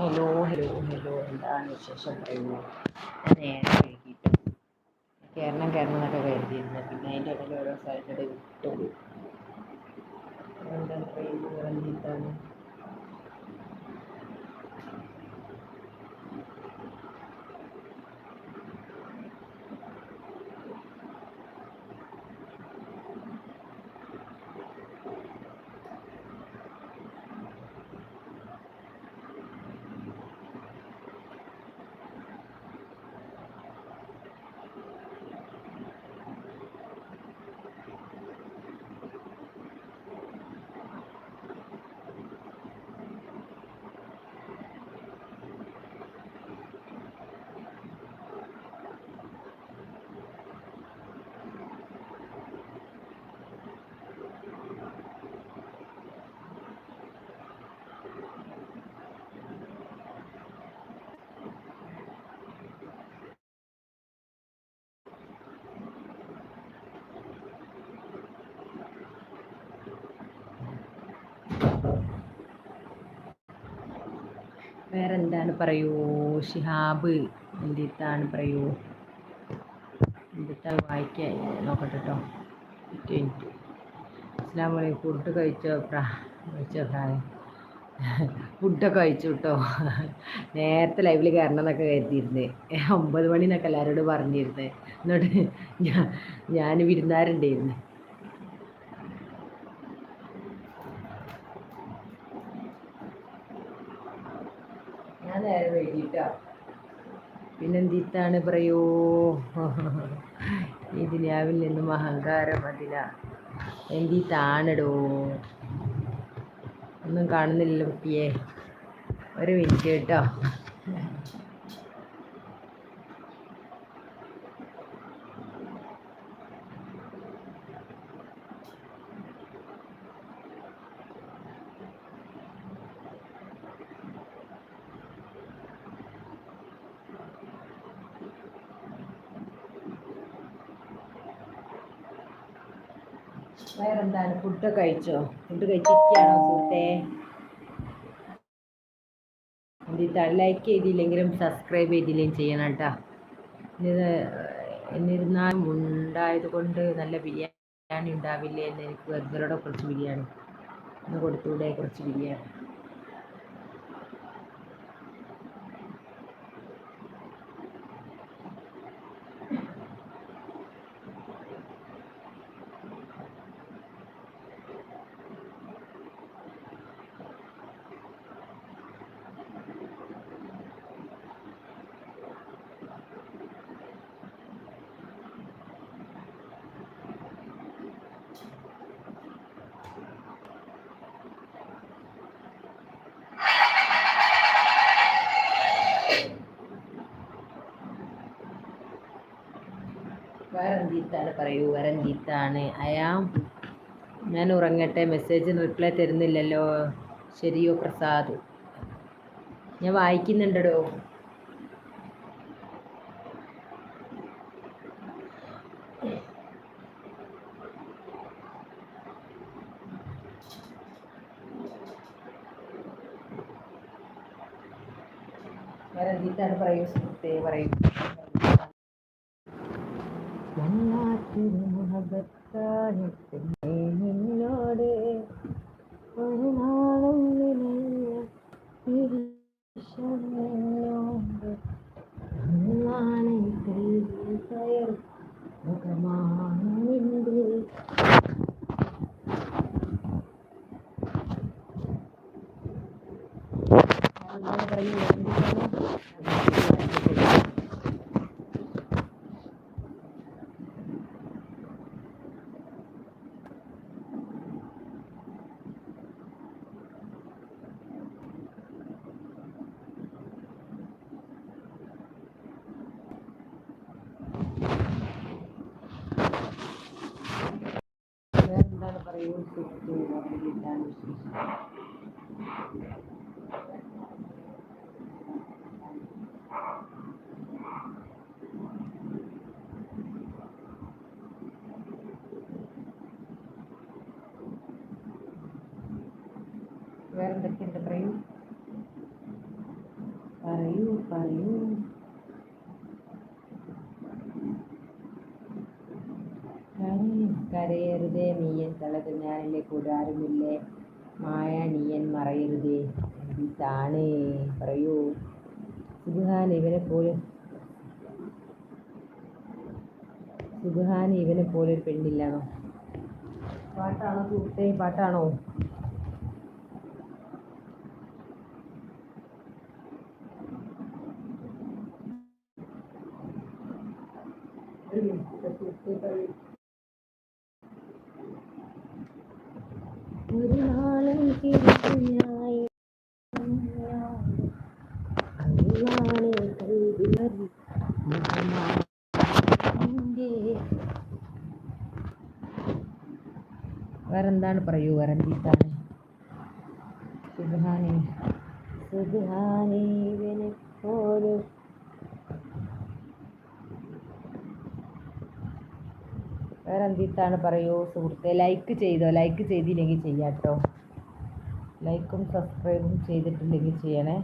Hello hello hello എന്താണ് വിശേഷം? പറയുമോ നേരെ വൈകിട്ട്. കയറണം കയറണം എന്നൊക്കെ കരുതിയിരുന്നത് പിന്നെ അതിന്റെ ഇടയിൽ ഓരോ സ്ഥലത്തിടെ വിട്ടു. എന്താ പറയുന്നത് കയറാൻ വേറെ എന്താണ് പറയൂ? ഷിഹാബ് എന്തിട്ടാണ് പറയൂ? എന്തിട്ടാണ് വായിക്കാൻ നോക്കട്ടെ കേട്ടോ മിനിറ്റ്. അസ്ലാം വലൈക്കും ഫുഡ് കഴിച്ചോ? പ്രാ കഴിച്ചോ പ്രായം? ഫുഡൊക്കെ കഴിച്ചു കേട്ടോ നേരത്തെ ലൈവിൽ കയറണം എന്നൊക്കെ കരുതിയിരുന്നേ. ഒമ്പത് മണിന്നൊക്കെ എല്ലാവരോടും പറഞ്ഞിരുന്നേ. എന്നിട്ട് ഞാൻ ഞാൻ വിരുന്നാരുണ്ടായിരുന്നു. ഞാൻ നേരെ വൈകിട്ടോ പിന്നെന്തിത്താണ് പറയൂ? ഈ ദുനിയാവിൽ നിന്നും അഹങ്കാരം അതില. എന്തിത്താണടോ? ഒന്നും കാണുന്നില്ല കുട്ടിയെ. ഒരു മിനിറ്റ് കേട്ടോ. വേറെന്താണ്? ഫുഡ് കഴിച്ചോ? ഫുഡ് കഴിച്ചിരിക്കുകയാണോ സുഹൃത്തെ? എന്നിട്ട് ലൈക്ക് ചെയ്തില്ലെങ്കിലും സബ്സ്ക്രൈബ് ചെയ്തില്ലെങ്കിലും ചെയ്യണം കേട്ടോ. എന്നിരുന്നാലും ഉണ്ടായത് കൊണ്ട് നല്ല ബിരിയാണി ഉണ്ടാവില്ലേ എന്ന് എനിക്ക് വെറുതെ കുറച്ച് ബിരിയാണി ഒന്ന് കൊടുത്തൂടെ കുറച്ച് ബിരിയാണി. വരന്തിത്താണ് പറയൂ വരന്തിത്താണ് അയാം ഞാൻ ഉറങ്ങട്ടെ മെസ്സേജ് റിപ്ലൈ തരുന്നില്ലല്ലോ. ശരിയോ പ്രസാദ്? ഞാൻ വായിക്കുന്നുണ്ടോ എന്തീത്താണ് പറയൂ സുഹൃത്തേ പറയൂ. べたいって。ね Where the kind of rain? Are you, are you. കരയരുതേ നീയൻ തലത് ഞാനില്ലേ കൂടാറുമില്ലേ മായ നീയൻ മറയരുതേ. താണേ പറയൂ. സുഖാൻ ഇവനെ പോലെ സുഖാൻ ഇവനെ പോലെ ഒരു പെണ്ണില്ലാണോ പാട്ടാണോ സുഹൃത്തെ പാട്ടാണോ ഒരു വേറെന്താണ് പറയൂ? വേറെന്തിട്ടാണ് സുബാനെ സുബാനെ വേറെ എന്തിട്ടാണ് പറയൂ സുഹൃത്തെ. ലൈക്ക് ചെയ്തോ? ലൈക്ക് ചെയ്തില്ലെങ്കിൽ ചെയ്യാട്ടോ ലൈക്കും സബ്സ്ക്രൈബും ചെയ്തിട്ടില്ലെങ്കിൽ ചെയ്യണേ.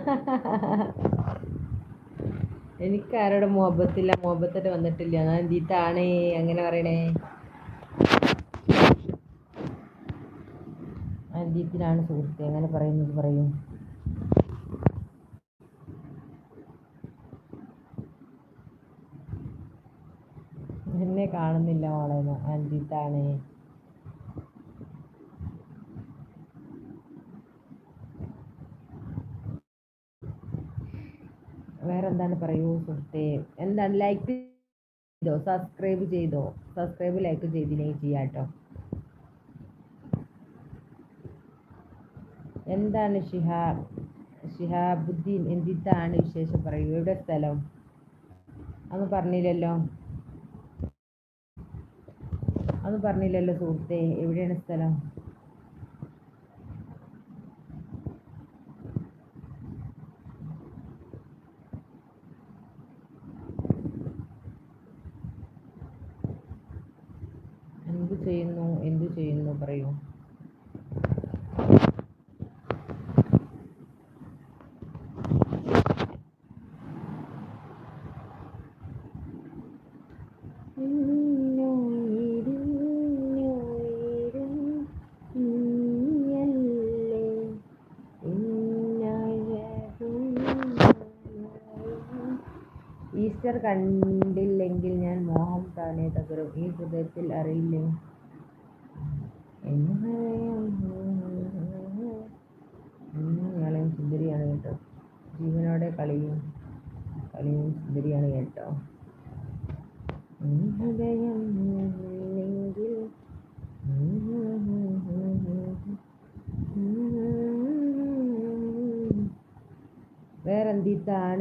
എനിക്ക് ആരോട് മുഹബത്തില്ല മുഹബത്തിട്ട് വന്നിട്ടില്ല. ഞാൻ എന്തിട്ടാണ് അങ്ങനെ പറയണേ? എന്തിത്തിനാണ് സുഹൃത്തെ? അങ്ങനെ പറയുന്നത് പറയും. എന്നെ കാണുന്നില്ല മോളെ. എന്തിട്ടാണ് വേറെ എന്താണ് പറയൂ സുഹൃത്തെ? എന്താണ് ലൈക്ക് ചെയ്തോ? സബ്സ്ക്രൈബ് ചെയ്തോ? സബ്സ്ക്രൈബ് ലൈക്ക് ചെയ്തില്ലെങ്കിൽ ചെയ്യാട്ടോ എന്താണ് ഷിഹാബ് ഷിഹാബുദ്ദീൻ എന്തിട്ടാണ് വിശേഷം പറയൂ? എവിടെ സ്ഥലം? അന്ന് പറഞ്ഞില്ലല്ലോ. അന്ന് പറഞ്ഞില്ലല്ലോ സുഹൃത്തെ. എവിടെയാണ് സ്ഥലം എന്ത് ചെയ്യുന്നു എന്ത് ചെയ്യുന്നു പറയൂ. ഈസ്റ്റർ കണ്ടില്ലെങ്കിൽ ഞാൻ മോഹം താനേ തകരും. ഈ ഹൃദയത്തിൽ അറിയില്ലേ? ഇയാളെയും സുന്ദരിയാണ് കേട്ടോ. ജീവനോടെ കളിയും കളിയും സുന്ദരിയാണ് കേട്ടോ. ഹൃദയം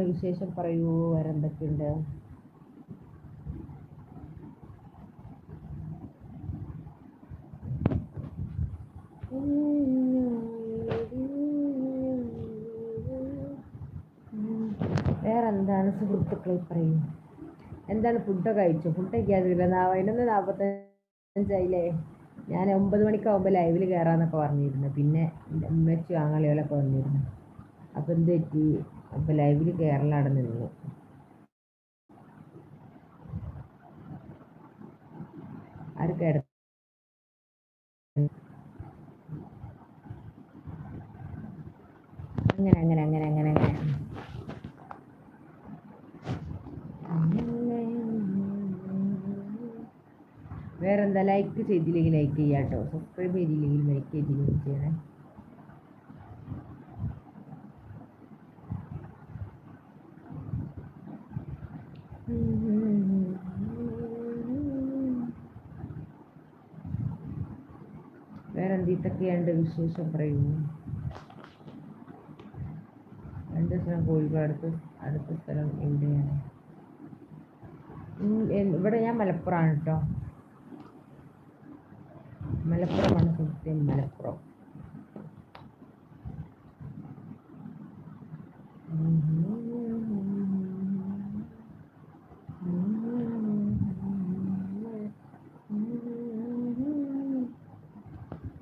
വിശേഷം പറയൂ? വേറെന്തൊക്കെയുണ്ട്? വേറെന്താണ് സുഹൃത്തുക്കളെ പറയൂ എന്താണ് ഫുഡൊക്കെ കഴിച്ചു ഫുഡ് കഴിക്കാതില്ല പതിനൊന്ന് നാൽപ്പത്തഞ്ചായില്ലേ ഞാൻ ഒമ്പത് മണിക്കാവുമ്പോൾ ലൈവിൽ കയറാമെന്നൊക്കെ പറഞ്ഞിരുന്നു. പിന്നെ ഉമ്മച്ചു ആങ്ങളികളൊക്കെ വന്നിരുന്നു. അപ്പം എന്ത് പറ്റി? അപ്പം ലൈവിൽ കയറലാണ് നിന്നു. ആര് കിട അങ്ങനെ അങ്ങനെ അങ്ങനെ അങ്ങനെ അങ്ങനെ വേറെന്താ ലൈക്ക് ചെയ്തില്ലെങ്കിൽ ലൈക്ക് ചെയ്യാം കേട്ടോ സബ്സ്ക്രൈബ് ചെയ്തില്ലെങ്കിൽ ലൈക്ക് ചെയ്തില്ലെങ്കിൽ ചെയ്യണേ വേറെ എന്തൊക്കെയാണ്ട് വിശേഷം പറയൂ. രണ്ട് സ്ഥലം കോഴിക്കോട് അടുത്ത സ്ഥലം എവിടെയാണ്? ഇവിടെ ഞാൻ മലപ്പുറമാണ് കേട്ടോ മലപ്പുറമാണ് കൃത്യം മലപ്പുറം.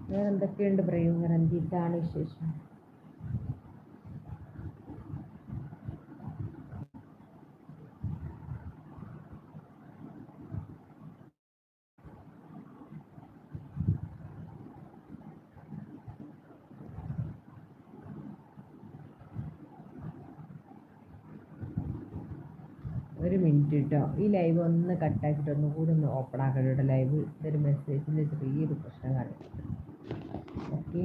വേറെന്തൊക്കെയുണ്ട് പ്രയോഗം പറയൂ റഞ്ജിത്താണ് വിശേഷം? ഒരു മിനിറ്റ് കേട്ടോ ഈ ലൈവ് ഒന്ന് കട്ടാക്കിയിട്ട് ഒന്ന് കൂടെ ഒന്ന് ഓപ്പൺ ആക്കട്ടെ ലൈവ് ഇതൊരു മെസ്സേജിന്റെ ചെറിയൊരു പ്രശ്നം കാണിക്കും ഓക്കെ